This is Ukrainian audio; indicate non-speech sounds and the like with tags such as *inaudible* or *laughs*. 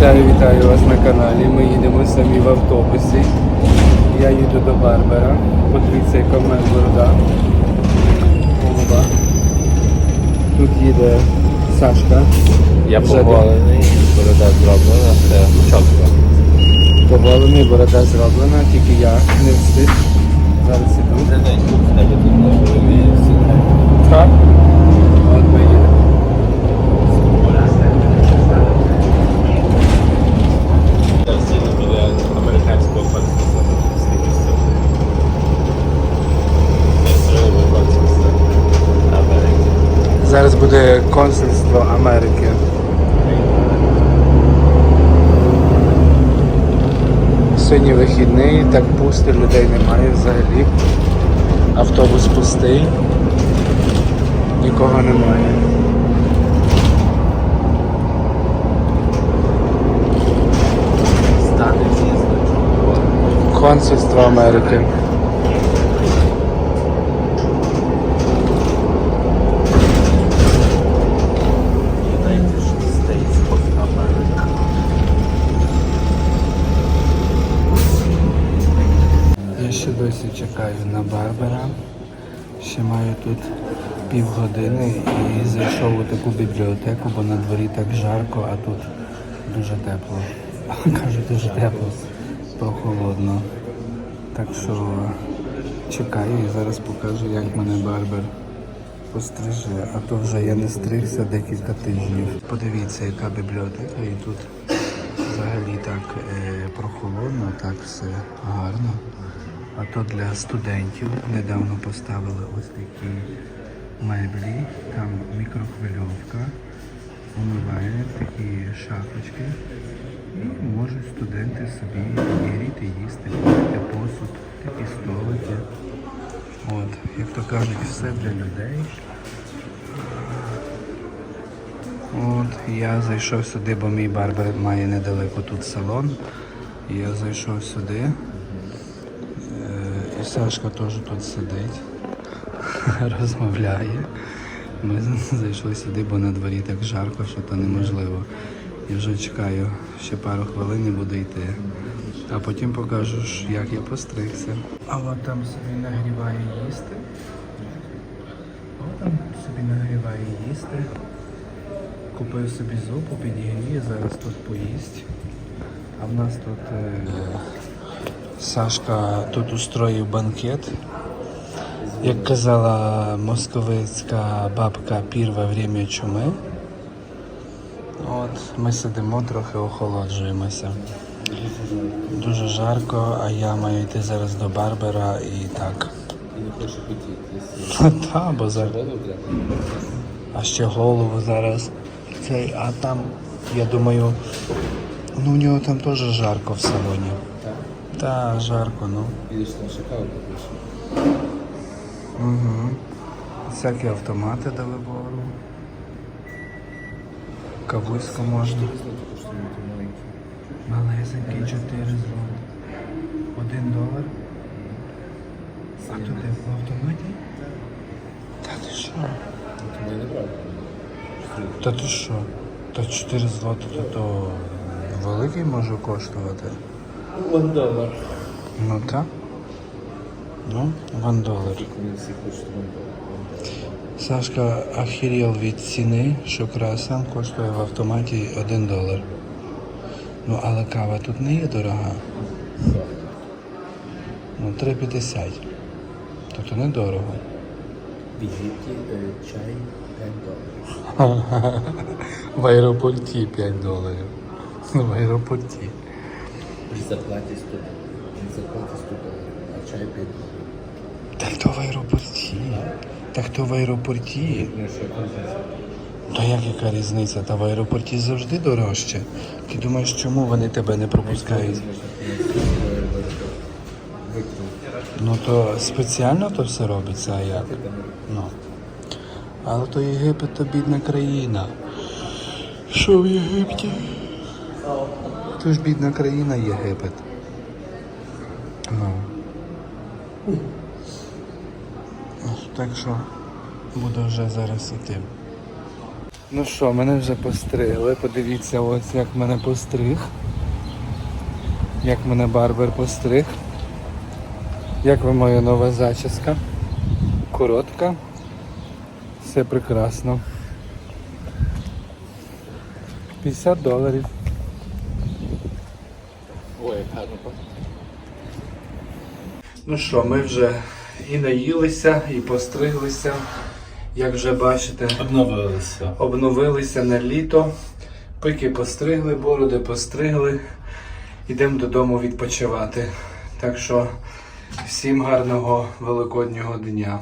Вітаю, вітаю вас на каналі. Ми їдемо самі в автобусі. Я їду до Барбера. Подивіться, яка в мене борода. Голова. Тут їде Сашка. Я Вже борода зроблена, це чітко. Поволений, борода зроблена, тільки я не встиг. Зараз іду. Так. От ми їдемо. Я сіду біля американського консульства слідчості. Місцевого консульства Америки. Зараз буде консульство Америки. Сьогодні вихідний, так пусто, людей немає взагалі. Автобус пустий. Нікого немає. Консульство Америки. Чекаю на Барбара. Ще маю тут півгодини і зайшов у таку бібліотеку, бо на дворі так жарко, а тут дуже тепло. *laughs* Кажу, дуже тепло, прохолодно. Так що чекаю і зараз покажу, як мене Барбер постриже, а то вже я не стригся декілька тижнів. Подивіться, яка бібліотека, і тут взагалі так е, прохолодно, так все гарно. А то для студентів недавно поставили ось такі меблі, там мікрохвильовка, умивальник, такі шафочки. І можуть студенти собі гріти, їсти, пити посуд, такі столики. От, як то кажуть, все для людей. От, я зайшов сюди, бо мій барбер має недалеко тут салон. Я зайшов сюди. І Сашка теж тут сидить, *laughs* розмовляє. Ми зайшли сюди, бо на дворі так жарко, що то неможливо. І вже чекаю, ще пару хвилин і буду йти. А потім покажу, як я постригся. А от там собі нагріває їсти. От там собі нагріває їсти. Купив собі зупу, підігріє, зараз тут поїсть. А в нас тут е, Сашка тут устроїв банкет. Як казала московицька бабка пір во время чуми. От, ми сидимо, трохи охолоджуємося. Дуже жарко, а я маю йти зараз до Барбера і так. І не. Та, бо зараз. А ще голову зараз. Цей, а там, я думаю, ну у нього там теж жарко в салоні. Та, жарко, ну. Там шакалку пише. Угу. Всякі автомати до вибору. Кавуську можна. Малесенький 4 злоти. Один долар. А тут в автоматі? Та ти що? Та ти що? Та 4 злоти то великий може коштувати. One dollar. Ну так. Ну, ван долар. Вони всі хочуть one dollar. Сашка охерел від ціни, що красан коштує в автоматі 1 долар. Ну, але кава тут не є дорога. Ну, 3,50. Тобто недорого. Єгипті е, чай 5 доларів. *laughs* В аеропорті 5 доларів. *laughs* В аеропорті. При зарплаті 100 доларів. При зарплаті 100 доларів. А чай 5 доларів. Так то в аеропорті. Так то в аеропорті. Ну що? То як яка різниця? Та в аеропорті завжди дорожче. Ти думаєш, чому вони тебе не пропускають? Ну то спеціально то все робиться, а як? Ну. Але то Єгипет то бідна країна. Що в Єгипті? То ж бідна країна Єгипет. Ну. Так що буду вже зараз іти. Ну що, мене вже постригли. Подивіться, ось як мене постриг. Як мене барбер постриг. Як ви моя нова зачіска? Коротка. Все прекрасно. 50 доларів. Ой, гарно. Ну що, ми вже і наїлися, і постриглися. Як вже бачите, Обновилися. обновилися на літо. Пики постригли, бороди постригли. Йдемо додому відпочивати. Так що всім гарного великоднього дня.